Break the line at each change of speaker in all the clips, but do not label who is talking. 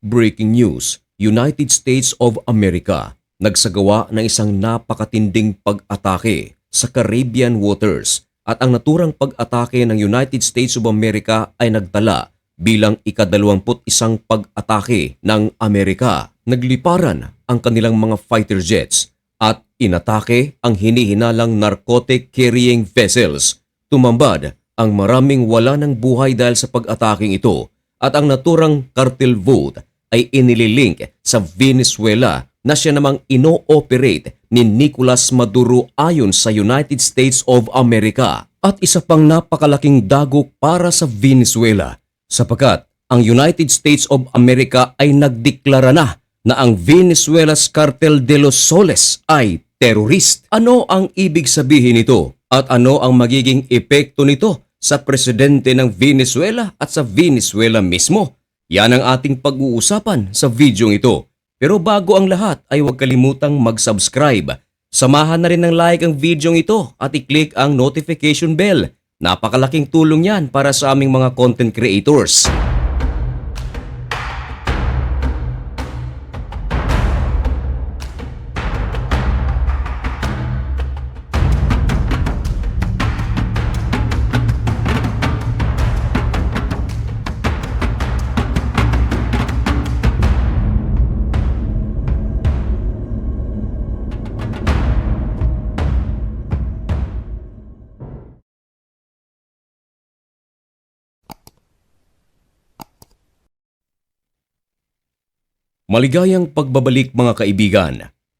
Breaking news, United States of America nagsagawa ng isang napakatinding pag-atake sa Caribbean waters at ang naturang pag-atake ng United States of America ay nagtala bilang ikadalawamput isang pag-atake ng Amerika. Nagliparan ang kanilang mga fighter jets at inatake ang hinihinalang narcotic carrying vessels. Tumambad ang maraming wala ng buhay dahil sa pag-ataking ito at ang naturang cartel vote ay inililink sa Venezuela na siya namang ino-operate ni Nicolas Maduro ayon sa United States of America at isa pang napakalaking dagok para sa Venezuela sapagkat ang United States of America ay nagdeklara na na ang Venezuela's Cartel de los Soles ay terrorist. Ano ang ibig sabihin nito at ano ang magiging epekto nito sa presidente ng Venezuela at sa Venezuela mismo? Yan ang ating pag-uusapan sa video ito. Pero bago ang lahat ay huwag kalimutang mag-subscribe. Samahan na rin ng like ang video ito at i-click ang notification bell. Napakalaking tulong yan para sa aming mga content creators. Maligayang pagbabalik mga kaibigan.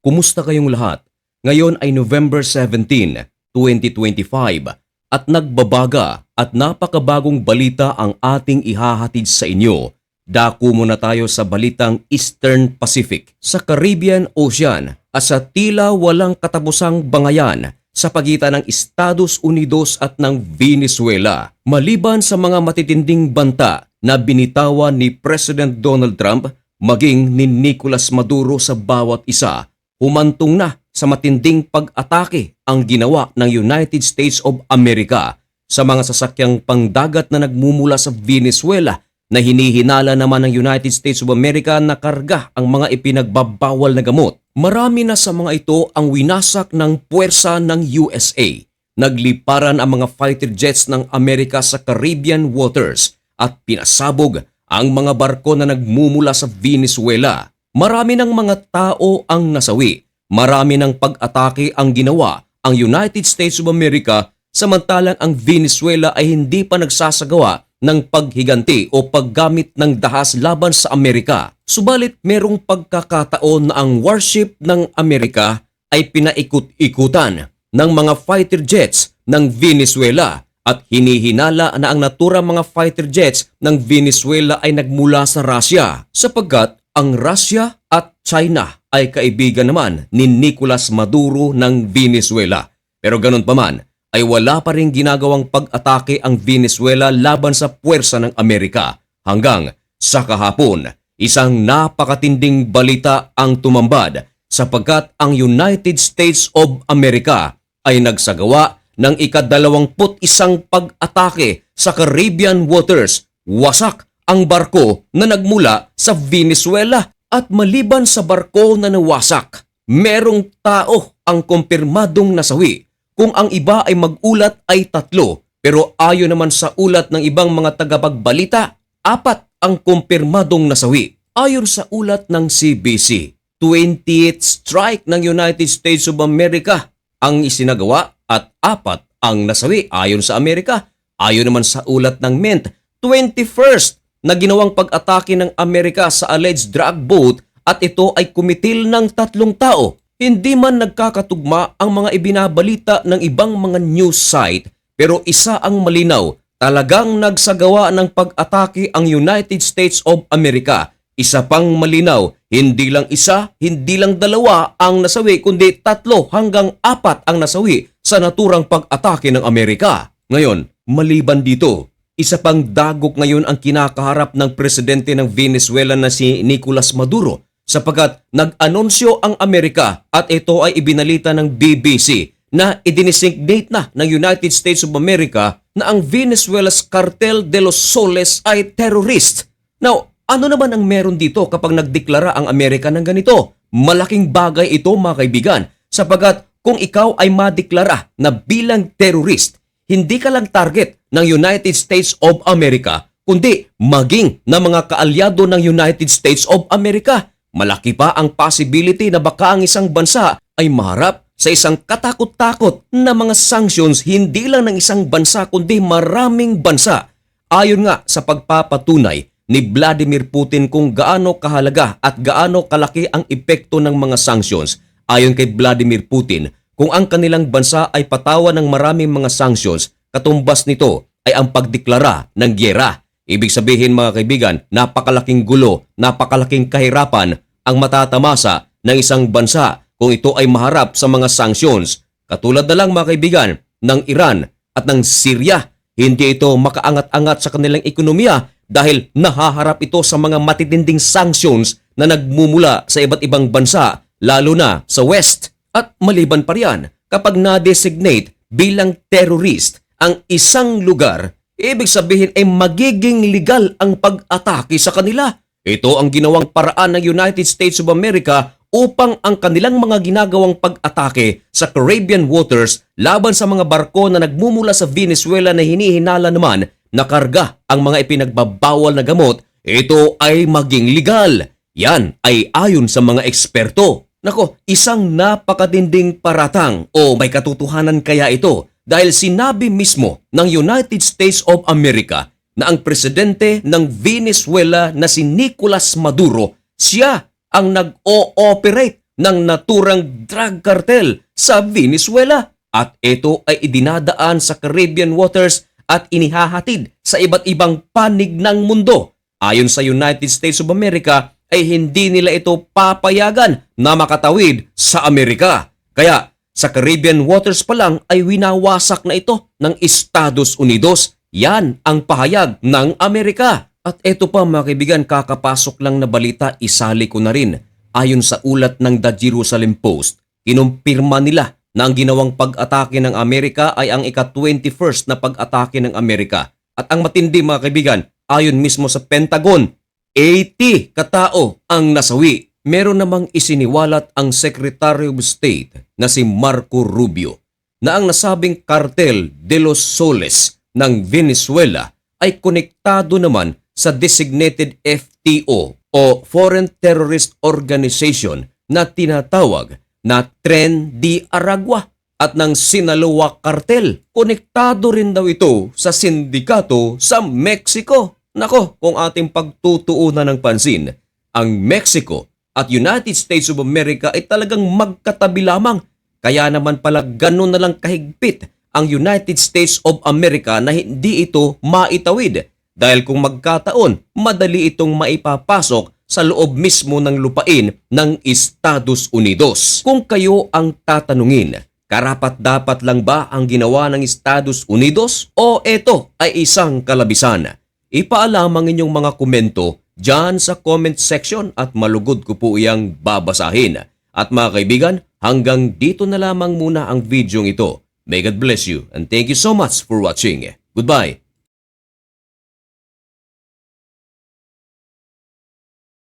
Kumusta kayong lahat? Ngayon ay November 17, 2025 at nagbabaga at napakabagong balita ang ating ihahatid sa inyo. Dako muna tayo sa balitang Eastern Pacific sa Caribbean Ocean at sa tila walang katapusang bangayan sa pagitan ng Estados Unidos at ng Venezuela. Maliban sa mga matitinding banta na binitawan ni President Donald Trump maging ni Nicolas Maduro sa bawat isa, humantong na sa matinding pag-atake ang ginawa ng United States of America sa mga sasakyang pangdagat na nagmumula sa Venezuela na hinihinala naman ng United States of America na karga ang mga ipinagbabawal na gamot. Marami na sa mga ito ang winasak ng puwersa ng USA. Nagliparan ang mga fighter jets ng Amerika sa Caribbean waters at pinasabog ang mga barko na nagmumula sa Venezuela. Marami ng mga tao ang nasawi. Marami ng pag-atake ang ginawa ang United States of America samantalang ang Venezuela ay hindi pa nagsasagawa ng paghiganti o paggamit ng dahas laban sa Amerika. Subalit merong pagkakataon na ang warship ng Amerika ay pinaikot-ikutan ng mga fighter jets ng Venezuela at hinihinala na ang naturang mga fighter jets ng Venezuela ay nagmula sa Russia sapagkat ang Russia at China ay kaibigan naman ni Nicolas Maduro ng Venezuela. Pero ganun pa man, ay wala pa rin ginagawang pag-atake ang Venezuela laban sa puwersa ng Amerika hanggang sa kahapon. Isang napakatinding balita ang tumambad sapagkat ang United States of America ay nagsagawa ng ikadalawamput isang pag-atake sa Caribbean waters. Wasak ang barko na nagmula sa Venezuela at maliban sa barko na nawasak, merong tao ang kumpirmadong nasawi kung ang iba ay magulat ay tatlo pero ayon naman sa ulat ng ibang mga tagapagbalita, apat ang kumpirmadong nasawi. Ayon sa ulat ng CBC, 20th strike ng United States of America ang isinagawa at apat ang nasawi ayon sa Amerika. Ayon naman sa ulat ng Mint, 21st na ginawang pag-atake ng Amerika sa alleged drug boat at ito ay kumitil ng tatlong tao. Hindi man nagkakatugma ang mga ibinabalita ng ibang mga news site pero isa ang malinaw, talagang nagsagawa ng pag-atake ang United States of America. Isa pang malinaw, hindi lang isa, hindi lang dalawa ang nasawi kundi tatlo hanggang apat ang nasawi sa naturang pag-atake ng Amerika. Ngayon, maliban dito, isa pang dagok ngayon ang kinakaharap ng presidente ng Venezuela na si Nicolas Maduro sapagkat nag-anonsyo ang Amerika at ito ay ibinalita ng BBC na idinesignate na ng United States of America na ang Venezuela's Cartel de los Soles ay terrorist. Now, Ano naman ang meron dito kapag nagdeklara ang Amerika ng ganito? Malaking bagay ito mga kaibigan sapagat kung ikaw ay madeklara na bilang terrorist, hindi ka lang target ng United States of America, kundi maging na mga kaalyado ng United States of America. Malaki pa ang possibility na baka ang isang bansa ay maharap sa isang katakot-takot na mga sanctions hindi lang ng isang bansa kundi maraming bansa. Ayon nga sa pagpapatunay ni Vladimir Putin kung gaano kahalaga at gaano kalaki ang epekto ng mga sanctions. Ayon kay Vladimir Putin, kung ang kanilang bansa ay patawan ng maraming mga sanctions, katumbas nito ay ang pagdeklara ng gyera. Ibig sabihin mga kaibigan, napakalaking gulo, napakalaking kahirapan ang matatamasa ng isang bansa kung ito ay maharap sa mga sanctions. Katulad na lang mga kaibigan ng Iran at ng Syria, hindi ito makaangat-angat sa kanilang ekonomiya dahil nahaharap ito sa mga matitinding sanctions na nagmumula sa iba't ibang bansa, lalo na sa West. At maliban pa riyan, kapag na-designate bilang terrorist ang isang lugar, ibig sabihin ay magiging legal ang pag-atake sa kanila. Ito ang ginawang paraan ng United States of America upang ang kanilang mga ginagawang pag-atake sa Caribbean waters laban sa mga barko na nagmumula sa Venezuela na hinihinala naman na karga ang mga ipinagbabawal na gamot, ito ay maging legal. Yan ay ayon sa mga eksperto. Nako, isang napakatinding paratang o may katotohanan kaya ito dahil sinabi mismo ng United States of America na ang presidente ng Venezuela na si Nicolas Maduro, siya ang nag-ooperate ng naturang drug cartel sa Venezuela at ito ay idinadaan sa Caribbean waters at inihahatid sa iba't ibang panig ng mundo. Ayon sa United States of America ay hindi nila ito papayagan na makatawid sa Amerika. Kaya sa Caribbean waters pa lang ay winawasak na ito ng Estados Unidos. Yan ang pahayag ng Amerika. At ito pa mga kaibigan, kakapasok lang na balita, isali ko na rin. Ayon sa ulat ng The Jerusalem Post, kinumpirma nila na ang ginawang pag-atake ng Amerika ay ang ika-21st na pag-atake ng Amerika. At ang matindi mga kaibigan, ayon mismo sa Pentagon, 80 katao ang nasawi. Meron namang isiniwalat ang Secretary of State na si Marco Rubio na ang nasabing kartel de los Soles ng Venezuela ay konektado naman sa designated FTO o Foreign Terrorist Organization na tinatawag na Tren de Aragua at ng Sinaloa Cartel. Konektado rin daw ito sa sindikato sa Mexico. Nako, kung ating pagtutuunan ng pansin, ang Mexico at United States of America ay talagang magkatabi lamang. Kaya naman pala ganun na lang kahigpit ang United States of America na hindi ito maitawid. Dahil kung magkataon, madali itong maipapasok sa loob mismo ng lupain ng Estados Unidos. Kung kayo ang tatanungin, karapat dapat lang ba ang ginawa ng Estados Unidos o ito ay isang kalabisan? Ipaalam ang inyong mga komento dyan sa comment section at malugod ko po iyang babasahin. At mga kaibigan, hanggang dito na lamang muna ang video ito. May God bless you and thank you so much for watching. Goodbye.